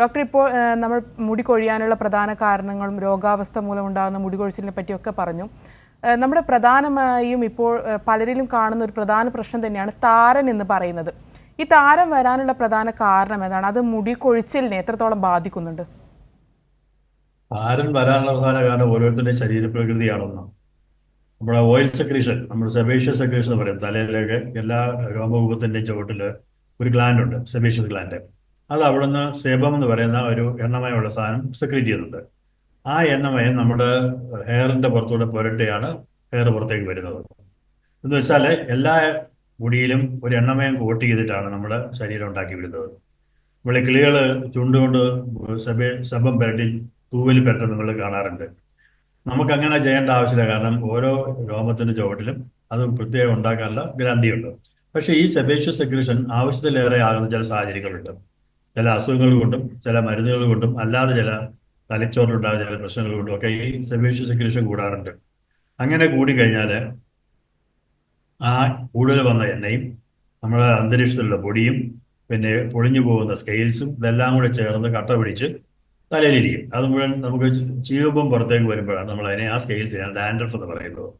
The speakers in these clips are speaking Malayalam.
ഡോക്ടർ ഇപ്പോൾ നമ്മൾ മുടി കൊഴിയാനുള്ള പ്രധാന കാരണങ്ങളും രോഗാവസ്ഥ മൂലം ഉണ്ടാകുന്ന മുടി കൊഴിച്ചിലിനെ പറ്റിയൊക്കെ പറഞ്ഞു. നമ്മുടെ പ്രധാനമായും ഇപ്പോൾ പലരിലും കാണുന്ന ഒരു പ്രധാന പ്രശ്നം തന്നെയാണ് താരൻ എന്ന് പറയുന്നത്. ഈ താരം വരാനുള്ള പ്രധാന കാരണം എന്താണ് അത് മുടി കൊഴിച്ചിലിനെ എത്രത്തോളം ബാധിക്കുന്നുണ്ട്? താരൻ വരാനുള്ള പ്രധാന കാരണം ഓരോരുത്തരുടെ ശരീരപ്രകൃതിയാണെന്ന് നമ്മുടെ ഓയിൽ സെക്രീഷൻ നമ്മുടെ സെബേഷ്യസ് സെക്രീഷൻ എന്ന് പറയും. തലയിലേക്ക് എല്ലാ രോമകൂപത്തിന്റെയും ചുവട്ടിൽ ഒരു ഗ്ലാൻഡ് ഉണ്ട് സെബേഷ്യസ് ഗ്ലാൻഡ് അത് അവിടുന്ന് സേബം എന്ന് പറയുന്ന ഒരു എണ്ണമയമുള്ള സാധനം സെക്രീറ്റ് ചെയ്യുന്നുണ്ട്. ആ എണ്ണമയം നമ്മുടെ ഹെയറിന്റെ പുറത്തൂടെ പുരട്ടിയാണ് ഹെയർ പുറത്തേക്ക് വരുന്നത്. എന്ന് വെച്ചാൽ എല്ലാ മുടിയിലും ഒരു എണ്ണമയം കോട്ട് ചെയ്തിട്ടാണ് നമ്മുടെ ശരീരം ഉണ്ടാക്കി വിടുന്നത്. നമ്മളെ കിളികൾ ചുണ്ടുകൊണ്ട് സെബ ശബം പുരട്ടി തൂവൽ പെട്ട നിങ്ങൾ കാണാറുണ്ട്. നമുക്ക് അങ്ങനെ ചെയ്യേണ്ട ആവശ്യമില്ല. കാരണം ഓരോ രോമത്തിന്റെ ചുവട്ടിലും അത് പ്രത്യേകം ഉണ്ടാക്കാനുള്ള ഗ്രന്ഥിയുണ്ട് പക്ഷേ ഈ സെബേഷ്യസ് സെക്രീഷൻ ആവശ്യത്തിലേറെ ആകുന്ന ചില സാഹചര്യങ്ങളുണ്ട്. ചില അസുഖങ്ങൾ കൊണ്ടും ചില മരുന്നുകൾ കൊണ്ടും അല്ലാതെ ചില തലച്ചോറിലുണ്ടാകുന്ന ചില പ്രശ്നങ്ങൾ കൊണ്ടും ഒക്കെ ഈ സെബേഷ്യസ് സെക്രീഷൻ കൂടാറുണ്ട്. അങ്ങനെ കൂടിക്കഴിഞ്ഞാൽ ആ കൂടുതൽ വന്ന എണ്ണയും നമ്മുടെ അന്തരീക്ഷത്തിലുള്ള പൊടിയും പിന്നെ പൊളിഞ്ഞു പോകുന്ന സ്കെയിൽസും ഇതെല്ലാം കൂടെ ചേർന്ന് കട്ട പിടിച്ച് തലയിലിരിക്കും അത് മുഴുവൻ നമുക്ക് ചീവപ്പം പുറത്തേക്ക് വരുമ്പോഴാണ് നമ്മൾ അതിനെ ആ സ്കെയിൽസിനാണ് ഡാൻഡ്രഫ് എന്ന് പറയുന്നത്.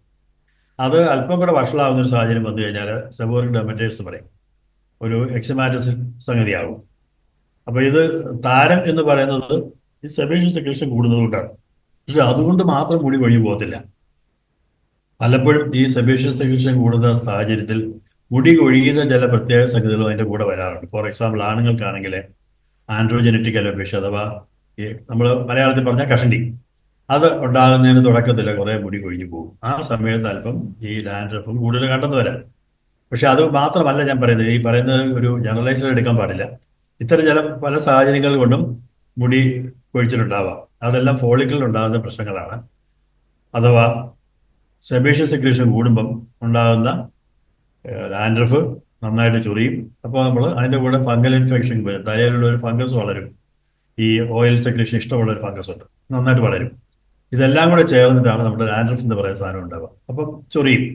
അത് അല്പം കൂടെ വഷളാവുന്ന ഒരു സാഹചര്യം വന്നു കഴിഞ്ഞാൽ സെബോറിക് ഡെമറ്റേഴ്സ് പറയും. ഒരു എക്സിമാറ്റസ് സംഗതിയാകും അപ്പൊ ഇത് താരം എന്ന് പറയുന്നത് ഈ സെബേഷ്യൻ സെക്രീഷൻ കൂടുന്നതുകൊണ്ടാണ് പക്ഷെ അതുകൊണ്ട് മാത്രം മുടി വഴി പോകത്തില്ല. പലപ്പോഴും ഈ സെബേഷ്യൻ സെക്രഷൻ കൂടുന്ന സാഹചര്യത്തിൽ മുടി കൊഴിയുന്ന ചില പ്രത്യേക സംഗതികളും അതിന്റെ കൂടെ വരാറുണ്ട്. ഫോർ എക്സാമ്പിൾ ആണുങ്ങൾക്കാണെങ്കിൽ ആൻഡ്രോജനറ്റിക് അലോപേഷ്യ അഥവാ നമ്മൾ മലയാളത്തിൽ പറഞ്ഞ കഷണ്ടി. അത് ഉണ്ടാകുന്നതിന് തുടക്കത്തിൽ കുറെ മുടി കൊഴിഞ്ഞു പോകും. ആ സമയത്ത് അല്പം ഈ ഡാൻഡ്രഫും കൂടുതൽ കണ്ടെന്ന് വരാം. പക്ഷെ അത് മാത്രമല്ല ഞാൻ പറയുന്നത്. ഈ പറയുന്നത് ഒരു ജനറലൈസർ എടുക്കാൻ പാടില്ല. ഇത്തരം ചില പല സാഹചര്യങ്ങൾ കൊണ്ടും മുടി കൊഴിച്ചിലുണ്ടാവാം. അതെല്ലാം ഫോളിക്കിളിൽ ഉണ്ടാകുന്ന പ്രശ്നങ്ങളാണ്. അഥവാ സെബേഷ്യസ് സെക്രീഷൻ കൂടുമ്പം ഉണ്ടാകുന്ന ആൻഡ്രഫ് നന്നായിട്ട് ചൊറിയും. അപ്പോൾ നമ്മൾ അതിന്റെ കൂടെ ഫംഗൽ ഇൻഫെക്ഷൻ വരും. തലയിലുള്ള ഒരു ഫംഗസ് വളരും. ഈ ഓയിൽ സെക്രീഷൻ ഇഷ്ടമുള്ള ഒരു ഫംഗസ് ഉണ്ട്. നന്നായിട്ട് വളരും. ഇതെല്ലാം കൂടെ ചേർന്നിട്ടാണ് നമ്മുടെ ആൻഡ്രഫ് എന്ന് പറയുന്ന സാധനം ഉണ്ടാവുക. അപ്പം ചൊറിയും.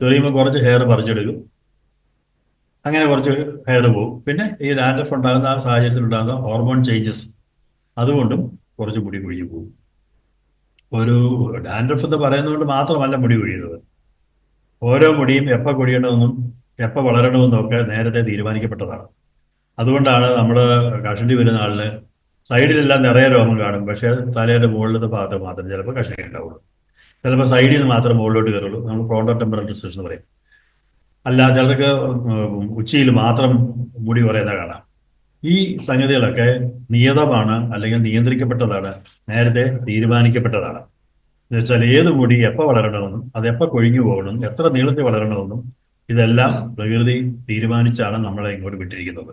ചൊറിയുമ്പോൾ കുറച്ച് ഹെയർ പറിച്ചെടുക്കും. അങ്ങനെ കുറച്ച് ഹെയർ പോകും. പിന്നെ ഈ ഡാൻഡ്രഫ് ഉണ്ടാകുന്ന ആ സാഹചര്യത്തിൽ ഉണ്ടാകുന്ന ഹോർമോൺ ചേഞ്ചസ് അതുകൊണ്ടും കുറച്ച് മുടി കൊഴിഞ്ഞു പോകും. ഒരു ഡാൻഡ്രഫ് എന്ന് പറയുന്നതുകൊണ്ട് മാത്രമല്ല മുടി കൊഴിയുന്നത്. ഓരോ മുടിയും എപ്പോൾ കൊഴിയണമെന്നും എപ്പോൾ വളരണമെന്നും ഒക്കെ നേരത്തെ തീരുമാനിക്കപ്പെട്ടതാണ്. അതുകൊണ്ടാണ് നമ്മൾ കഷണ്ടി വരുന്ന ആളിന് സൈഡിലെല്ലാം നിറയെ രോമം കാണും. പക്ഷേ തലയുടെ മുകളിലത്തെ ഭാഗത്ത് മാത്രം ചിലപ്പോൾ കഷണ്ടി ഉണ്ടാവുള്ളൂ. ചിലപ്പോൾ സൈഡിൽ നിന്ന് മാത്രം മുകളിലോട്ട് കയറുള്ളൂ. നമ്മൾ പ്രോണ്ടോ ടെമ്പറൽ ഡിസ്ട്രിക്ഷൻ എന്ന് പറയും. അല്ല ചിലർക്ക് ഉച്ചയിൽ മാത്രം മുടി കുറയുന്ന കാണാം. ഈ സംഗതികളൊക്കെ നിയതമാണ് അല്ലെങ്കിൽ നിയന്ത്രിക്കപ്പെട്ടതാണ് നേരത്തെ തീരുമാനിക്കപ്പെട്ടതാണ്. എന്നുവെച്ചാൽ ഏത് മുടി എപ്പോൾ വളരണമെന്നും അത് എപ്പോൾ കൊഴിഞ്ഞു പോകണം എത്ര നീളത്തിൽ വളരണമെന്നും ഇതെല്ലാം പ്രകൃതി തീരുമാനിച്ചാണ് നമ്മളെ ഇങ്ങോട്ട് വിട്ടിരിക്കുന്നത്.